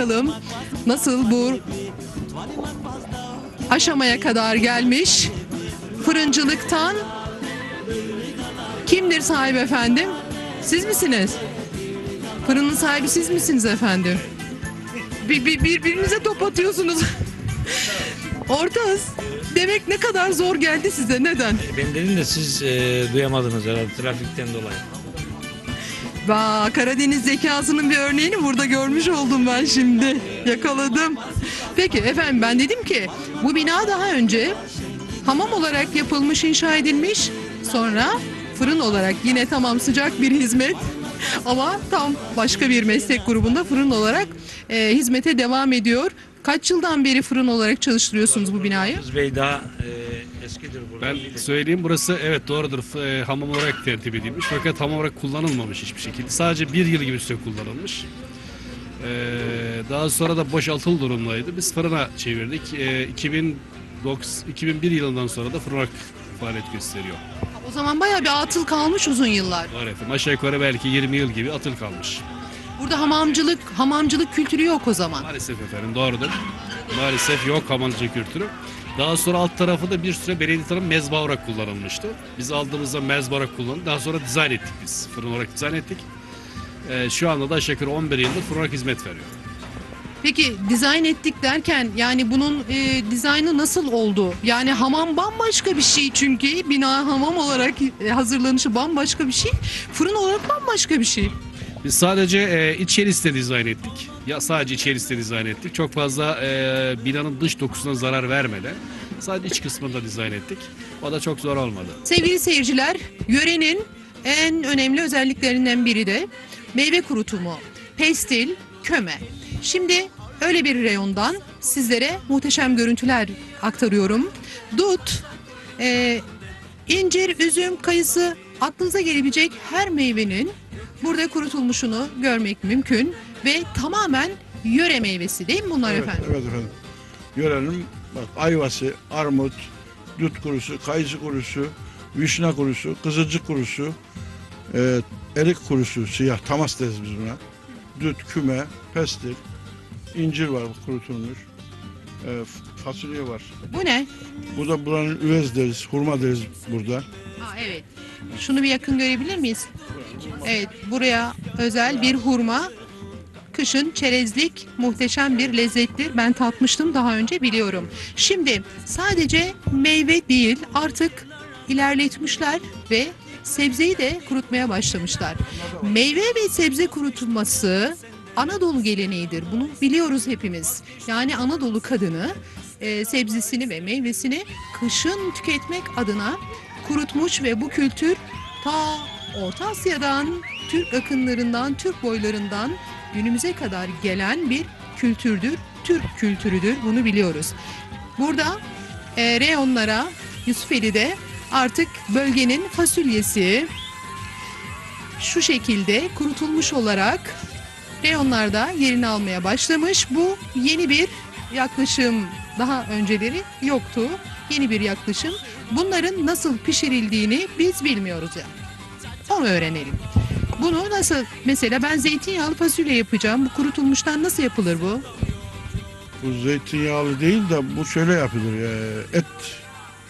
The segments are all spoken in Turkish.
bakalım nasıl bu aşamaya kadar gelmiş. Fırıncılıktan kimdir sahibi efendim? Siz misiniz? Fırının sahibi siz misiniz efendim? Bir, bir, birbirinize top atıyorsunuz. Ortağız. Demek ne kadar zor geldi size. Neden? Ben dedim de siz e, duyamadınız herhalde trafikten dolayı. Vaa Karadeniz zekasının bir örneğini burada görmüş oldum ben şimdi. Yakaladım. Peki efendim ben dedim ki bu bina daha önce hamam olarak yapılmış, inşa edilmiş. Sonra fırın olarak yine tamam sıcak bir hizmet. Ama tam başka bir meslek grubunda fırın olarak e, hizmete devam ediyor. Kaç yıldan beri fırın olarak çalıştırıyorsunuz bu binayı? Bey daha e, eskidir burada. Ben söyleyeyim burası evet doğrudur e, hamam olarak tertip edilmiş fakat hamam olarak kullanılmamış hiçbir şekilde. Sadece bir yıl gibi süre kullanılmış. Ee, daha sonra da boşaltıl durumdaydı. Biz fırına çevirdik. Ee, 2009, 2001 yılından sonra da fırın olarak faaliyet gösteriyor. O zaman bayağı bir atıl kalmış uzun yıllar. Doğru efendim. Aşağı yukarı belki 20 yıl gibi atıl kalmış. Burada hamamcılık, hamamcılık kültürü yok o zaman. Maalesef efendim doğrudur. Maalesef yok hamamcı kültürü. Daha sonra alt tarafı da bir süre belediye tarafından mezba olarak kullanılmıştı. Biz aldığımızda mezba olarak kullandık. Daha sonra dizayn ettik biz. Fırın olarak dizayn ettik. Ee, şu anda da aşağı yukarı 11 yıldır fırın olarak hizmet veriyor. Peki dizayn ettik derken yani bunun e, dizaynı nasıl oldu? Yani hamam bambaşka bir şey çünkü bina hamam olarak e, hazırlanışı bambaşka bir şey. Fırın olarak bambaşka bir şey. Biz sadece e, içerisinde dizayn ettik. Ya sadece içerisinde dizayn ettik. Çok fazla e, binanın dış dokusuna zarar vermeden sadece iç kısmında dizayn ettik. O da çok zor olmadı. Sevgili seyirciler, yörenin en önemli özelliklerinden biri de meyve kurutumu, pestil, köme. Şimdi öyle bir reyondan sizlere muhteşem görüntüler aktarıyorum. Dut, e, incir, üzüm, kayısı aklınıza gelebilecek her meyvenin burada kurutulmuşunu görmek mümkün ve tamamen yöre meyvesi değil mi bunlar Evet, efendim? evet efendim. Görelim bak ayvası, armut, dut kurusu, kayısı kurusu, vişne kurusu, kızılcık kurusu, e, erik kurusu, siyah tamas deriz biz buna. Dut, küme, pestil, incir var kurutulmuş. E, fasulye var. Bu ne? Bu da buranın üvez deriz, hurma deriz burada. Aa, evet. Şunu bir yakın görebilir miyiz? Evet, buraya özel bir hurma. Kışın çerezlik muhteşem bir lezzettir. Ben tatmıştım daha önce biliyorum. Şimdi sadece meyve değil artık ilerletmişler ve sebzeyi de kurutmaya başlamışlar. Meyve ve sebze kurutulması Anadolu geleneğidir. Bunu biliyoruz hepimiz. Yani Anadolu kadını e, sebzesini ve meyvesini kışın tüketmek adına kurutmuş ve bu kültür ta Orta Asya'dan, Türk akınlarından, Türk boylarından günümüze kadar gelen bir kültürdür. Türk kültürüdür. Bunu biliyoruz. Burada e, reyonlara Yusufeli'de artık bölgenin fasulyesi şu şekilde kurutulmuş olarak reyonlarda yerini almaya başlamış. Bu yeni bir yaklaşım. Daha önceleri yoktu. Yeni bir yaklaşım. Bunların nasıl pişirildiğini biz bilmiyoruz yani. Onu öğrenelim. Bunu nasıl mesela ben zeytinyağlı fasulye yapacağım. Bu kurutulmuştan nasıl yapılır bu? Bu zeytinyağlı değil de bu şöyle yapılır. e, et,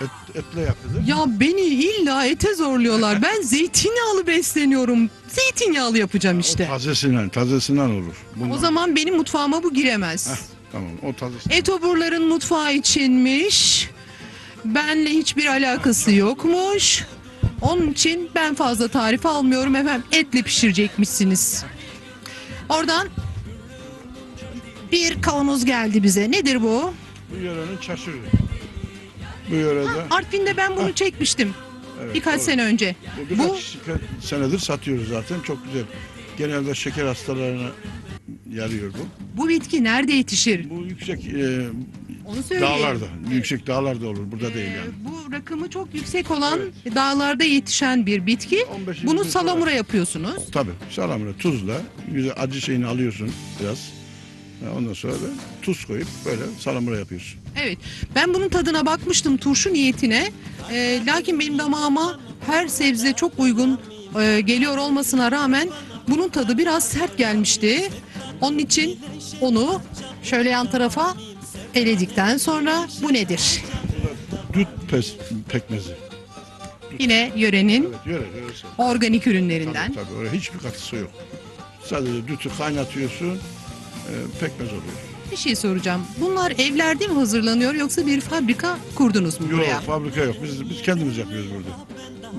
et etle yapılır. Ya beni illa ete zorluyorlar. Ben zeytinyağlı besleniyorum. Zeytinyağlı yapacağım O işte. tazesinden, tazesinden olur. Bundan- O zaman benim mutfağıma bu giremez. Heh, tamam o tazesinden. Etoburların mutfağı içinmiş. Benle hiçbir alakası yokmuş. Onun için ben fazla tarif almıyorum efendim. Etle pişirecekmişsiniz. Oradan bir kavanoz geldi bize. Nedir bu? Bu yörenin çaşırı. Bu yörede Artvin'de ben bunu çekmiştim evet, birkaç doğru. sene önce. Bu birkaç Bu senedir satıyoruz zaten. Çok güzel. Genelde şeker hastalarına yarıyor bu. bu bitki nerede yetişir? Bu yüksek e, Onu söyleyeyim. dağlarda, yüksek dağlarda olur. Burada değil Ee, yani. Bu rakımı çok yüksek olan dağlarda yetişen bir bitki. 15 Bunu gün sonra- salamura yapıyorsunuz. Tabii. Salamura tuzla güzel acı şeyini alıyorsun biraz. Ha, Ondan sonra da tuz koyup böyle salamura yapıyorsun. Evet. Ben bunun tadına bakmıştım turşu niyetine. Ee, lakin benim damağıma her sebze çok uygun e, geliyor olmasına rağmen bunun tadı biraz sert gelmişti. Onun için onu şöyle yan tarafa eledikten sonra bu nedir? Düt pes, pekmezi. Yine yörenin Evet yöre organik ürünlerinden. Tabii tabii öyle hiçbir katısı yok. Sadece dütü kaynatıyorsun, e, pekmez oluyor. Bir şey soracağım. Bunlar evlerde mi hazırlanıyor yoksa bir fabrika kurdunuz mu buraya? Yok fabrika yok. Biz biz kendimiz yapıyoruz burada.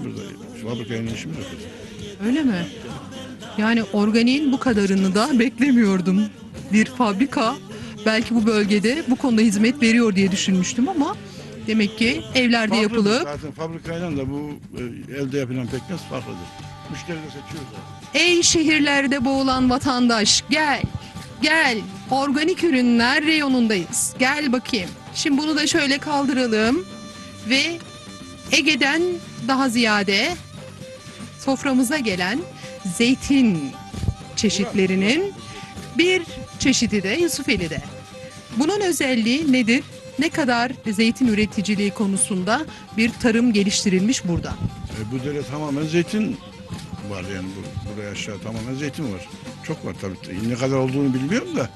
Burada fabrikayla işimiz yok. bizim. Öyle mi? Yani organiğin bu kadarını da beklemiyordum. Bir fabrika belki bu bölgede bu konuda hizmet veriyor diye düşünmüştüm ama demek ki evlerde Farklıdır. yapılıp Zaten fabrikayla da bu e, elde yapılan pekmez farklıdır. Müşteri de seçiyor zaten. Ey şehirlerde boğulan vatandaş gel gel organik ürünler reyonundayız. Gel bakayım. Şimdi bunu da şöyle kaldıralım ve Ege'den daha ziyade soframıza gelen zeytin çeşitlerinin bir çeşidi de Yusufeli'de. Bunun özelliği nedir? Ne kadar zeytin üreticiliği konusunda bir tarım geliştirilmiş burada. E, bu dere tamamen zeytin var yani bu, buraya aşağı tamamen zeytin var. Çok var tabii. Ne kadar olduğunu bilmiyorum da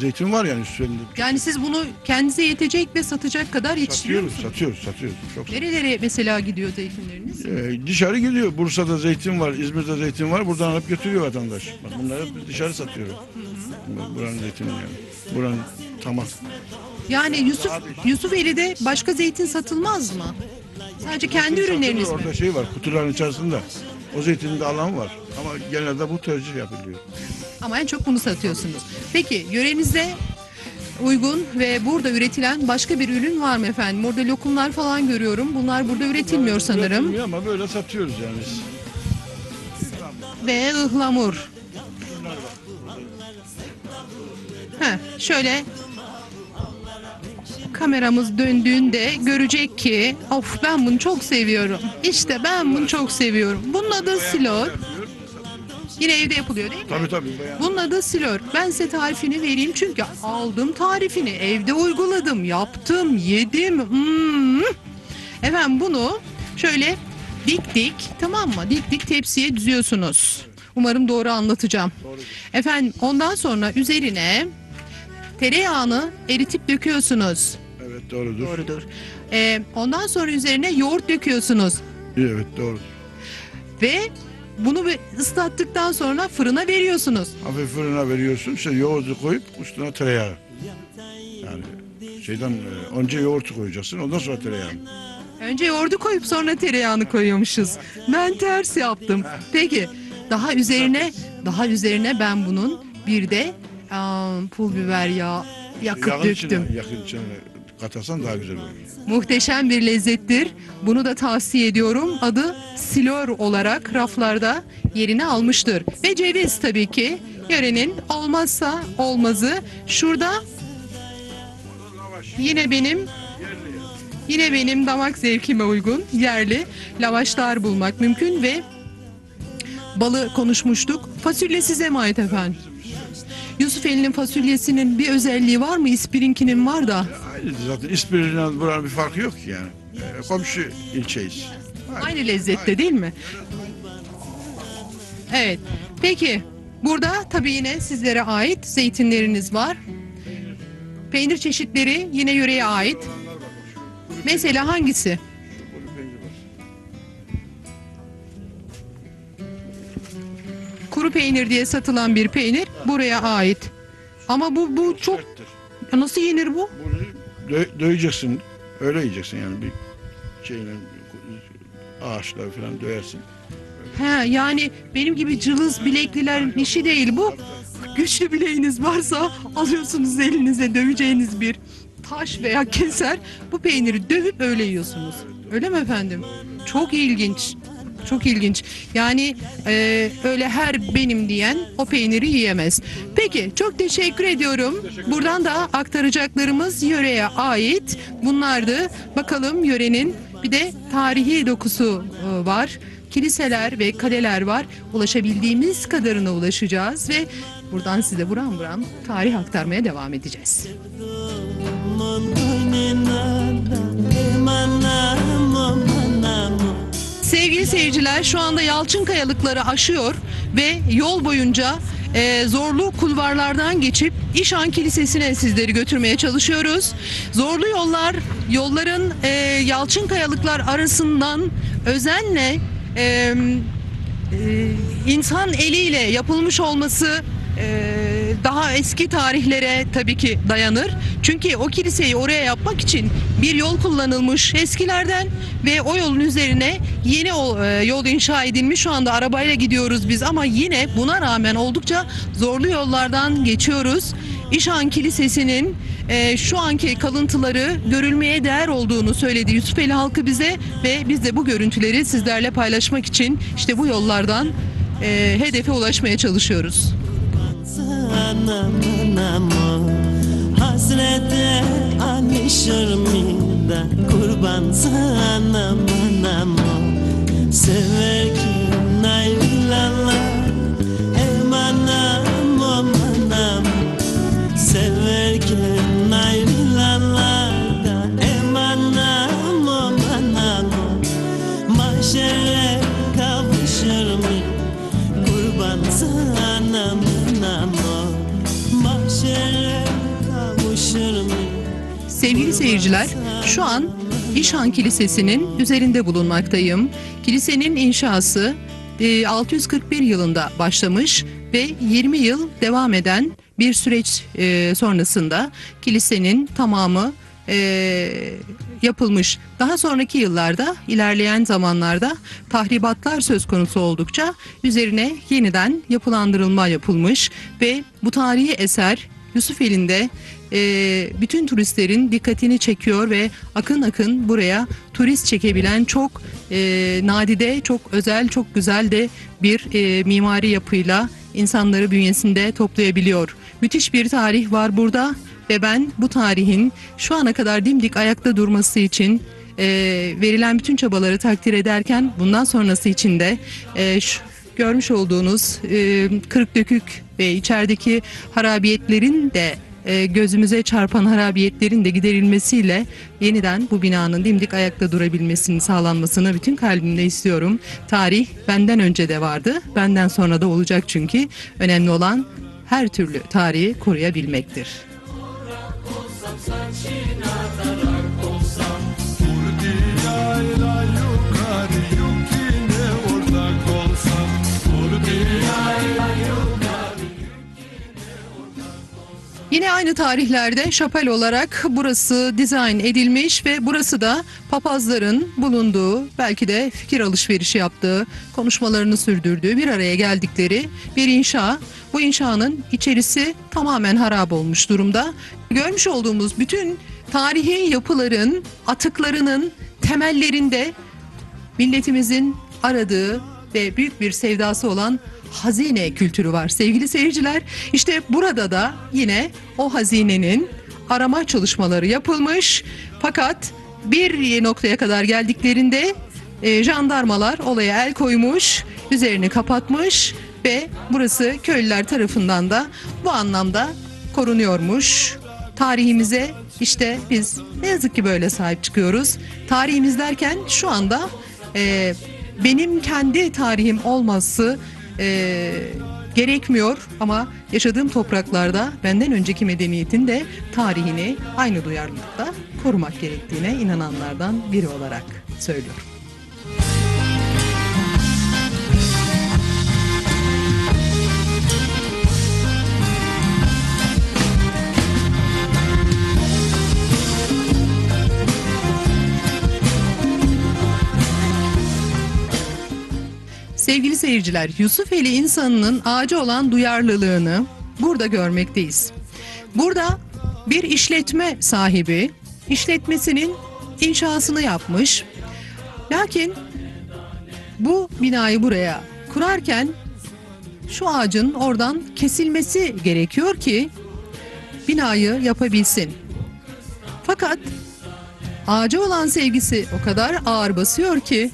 zeytin var yani üstünde. Yani siz bunu kendinize yetecek ve satacak kadar yetiştiriyor Satıyoruz, musunuz? satıyoruz, satıyoruz. Çok Nerelere mesela gidiyor zeytinleriniz? Ee, dışarı gidiyor. Bursa'da zeytin var, İzmir'de zeytin var. Buradan alıp götürüyor vatandaş. Bak bunları dışarı satıyoruz. Bu- Buranın zeytini yani. Buranın tamam. Yani Yusuf Yusufeli'de başka zeytin satılmaz mı? Sadece kendi ürünleriniz mi? Orada şey var, kutuların içerisinde. O zeytinin de alan var. Ama genelde bu tercih yapılıyor. Ama en çok bunu satıyorsunuz. Peki yörenizde uygun ve burada üretilen başka bir ürün var mı efendim? Orada lokumlar falan görüyorum. Bunlar burada üretilmiyor sanırım. Üretilmiyor Ama böyle satıyoruz yani. biz. Ve ıhlamur. Heh, şöyle kameramız döndüğünde görecek ki of ben bunu çok seviyorum. İşte ben bunu çok seviyorum. Bunun adı silor. Yine evde yapılıyor değil mi? Tabii tabii. bayağı. Bunun adı silor. Ben size tarifini vereyim çünkü aldım tarifini. Evde uyguladım, yaptım, yedim. Hmm. Efendim bunu şöyle dik dik tamam mı? Dik dik tepsiye düzüyorsunuz. Umarım doğru anlatacağım. Efendim ondan sonra üzerine tereyağını eritip döküyorsunuz. Evet doğrudur. Doğrudur. Ee, ondan sonra üzerine yoğurt döküyorsunuz. Evet doğru. Ve bunu bir ıslattıktan sonra fırına veriyorsunuz. Hafif fırına veriyorsun. İşte yoğurdu koyup üstüne tereyağı. Yani şeyden e, önce yoğurtu koyacaksın. Ondan sonra tereyağı. Önce yoğurdu koyup sonra tereyağını koyuyormuşuz. Ben ters yaptım. Peki daha üzerine daha üzerine ben bunun bir de aa, pul biber yağı yakıp Yağın döktüm. içine, yakın içine katarsan daha güzel olur. Muhteşem bir lezzettir. Bunu da tavsiye ediyorum. Adı silor olarak raflarda yerini almıştır. Ve ceviz tabii ki yörenin olmazsa olmazı. Şurada yine benim yine benim damak zevkime uygun yerli lavaşlar bulmak mümkün ve balı konuşmuştuk. Fasulye size mi ait efendim? Yusufeli'nin fasulyesinin bir özelliği var mı? İspirinki'nin var da. Aynı zaten İspir'le buranın bir farkı yok ki yani. E, komşu ilçeyiz. Aynı lezzette değil mi? Evet. Peki burada tabii yine sizlere ait zeytinleriniz var. Peynir çeşitleri yine yöreye ait. Mesela hangisi? Kuru peynir diye satılan bir peynir buraya ait. Ama bu bu çok Serttir. nasıl yenir bu? Dö- döveceksin. Öyle yiyeceksin yani bir şeyle ağaçla falan döversin. He yani benim gibi cılız bileklilerin işi değil bu. Güçlü bileğiniz varsa alıyorsunuz elinize döveceğiniz bir taş veya keser. Bu peyniri dövüp öyle yiyorsunuz. Öyle mi efendim? Çok ilginç. Çok ilginç. Yani e, öyle her benim diyen o peyniri yiyemez. Peki çok teşekkür ediyorum. Buradan da aktaracaklarımız yöreye ait. Bunlardı. Bakalım yörenin bir de tarihi dokusu e, var. Kiliseler ve kaleler var. Ulaşabildiğimiz kadarına ulaşacağız ve buradan size buram buram tarih aktarmaya devam edeceğiz. Sevgili seyirciler şu anda Yalçın Kayalıkları aşıyor ve yol boyunca e, zorlu kulvarlardan geçip İşan Kilisesi'ne sizleri götürmeye çalışıyoruz. Zorlu yollar, yolların e, yalçın kayalıklar arasından özenle e, e, insan eliyle yapılmış olması e, daha eski tarihlere tabii ki dayanır. Çünkü o kiliseyi oraya yapmak için bir yol kullanılmış eskilerden ve o yolun üzerine yeni e, yol inşa edilmiş. Şu anda arabayla gidiyoruz biz ama yine buna rağmen oldukça zorlu yollardan geçiyoruz. İşan Kilisesi'nin e, şu anki kalıntıları görülmeye değer olduğunu söyledi Yusufeli halkı bize ve biz de bu görüntüleri sizlerle paylaşmak için işte bu yollardan e, hedefe ulaşmaya çalışıyoruz. Anam anam Hasrete anışırmida Kurban anam anam Severken ayrılanlar Em anam anam Severken ayrılanlar da Em anam anam Mahşere kavuşur mu? Kurban sana Sevgili seyirciler, şu an İşhan Kilisesi'nin üzerinde bulunmaktayım. Kilisenin inşası e, 641 yılında başlamış ve 20 yıl devam eden bir süreç e, sonrasında kilisenin tamamı e, yapılmış. Daha sonraki yıllarda, ilerleyen zamanlarda tahribatlar söz konusu oldukça üzerine yeniden yapılandırılma yapılmış ve bu tarihi eser Yusufeli'nde e, bütün turistlerin dikkatini çekiyor ve akın akın buraya turist çekebilen çok e, nadide, çok özel, çok güzel de bir e, mimari yapıyla insanları bünyesinde toplayabiliyor. Müthiş bir tarih var burada ve ben bu tarihin şu ana kadar dimdik ayakta durması için e, verilen bütün çabaları takdir ederken bundan sonrası için de e, şu, görmüş olduğunuz e, kırık dökük ve içerideki harabiyetlerin de e, gözümüze çarpan harabiyetlerin de giderilmesiyle yeniden bu binanın dimdik ayakta durabilmesinin sağlanmasını bütün kalbimle istiyorum. Tarih benden önce de vardı, benden sonra da olacak çünkü önemli olan her türlü tarihi koruyabilmektir. some sunshine aynı tarihlerde şapel olarak burası dizayn edilmiş ve burası da papazların bulunduğu, belki de fikir alışverişi yaptığı, konuşmalarını sürdürdüğü bir araya geldikleri bir inşa. Bu inşanın içerisi tamamen harap olmuş durumda. Görmüş olduğumuz bütün tarihi yapıların atıklarının temellerinde milletimizin aradığı ve büyük bir sevdası olan hazine kültürü var sevgili seyirciler. İşte burada da yine o hazinenin arama çalışmaları yapılmış. Fakat bir noktaya kadar geldiklerinde e, jandarmalar olaya el koymuş, üzerini kapatmış ve burası köylüler tarafından da bu anlamda korunuyormuş. Tarihimize işte biz ne yazık ki böyle sahip çıkıyoruz. Tarihimiz derken şu anda e, benim kendi tarihim olması e, gerekmiyor ama yaşadığım topraklarda benden önceki medeniyetin de tarihini aynı duyarlılıkta korumak gerektiğine inananlardan biri olarak söylüyorum. Sevgili seyirciler, Yusufeli insanının ağaca olan duyarlılığını burada görmekteyiz. Burada bir işletme sahibi işletmesinin inşasını yapmış. Lakin bu binayı buraya kurarken şu ağacın oradan kesilmesi gerekiyor ki binayı yapabilsin. Fakat ağaca olan sevgisi o kadar ağır basıyor ki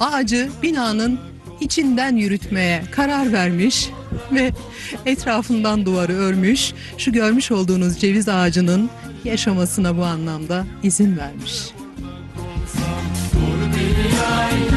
ağacı binanın içinden yürütmeye karar vermiş ve etrafından duvarı örmüş. Şu görmüş olduğunuz ceviz ağacının yaşamasına bu anlamda izin vermiş. Dur.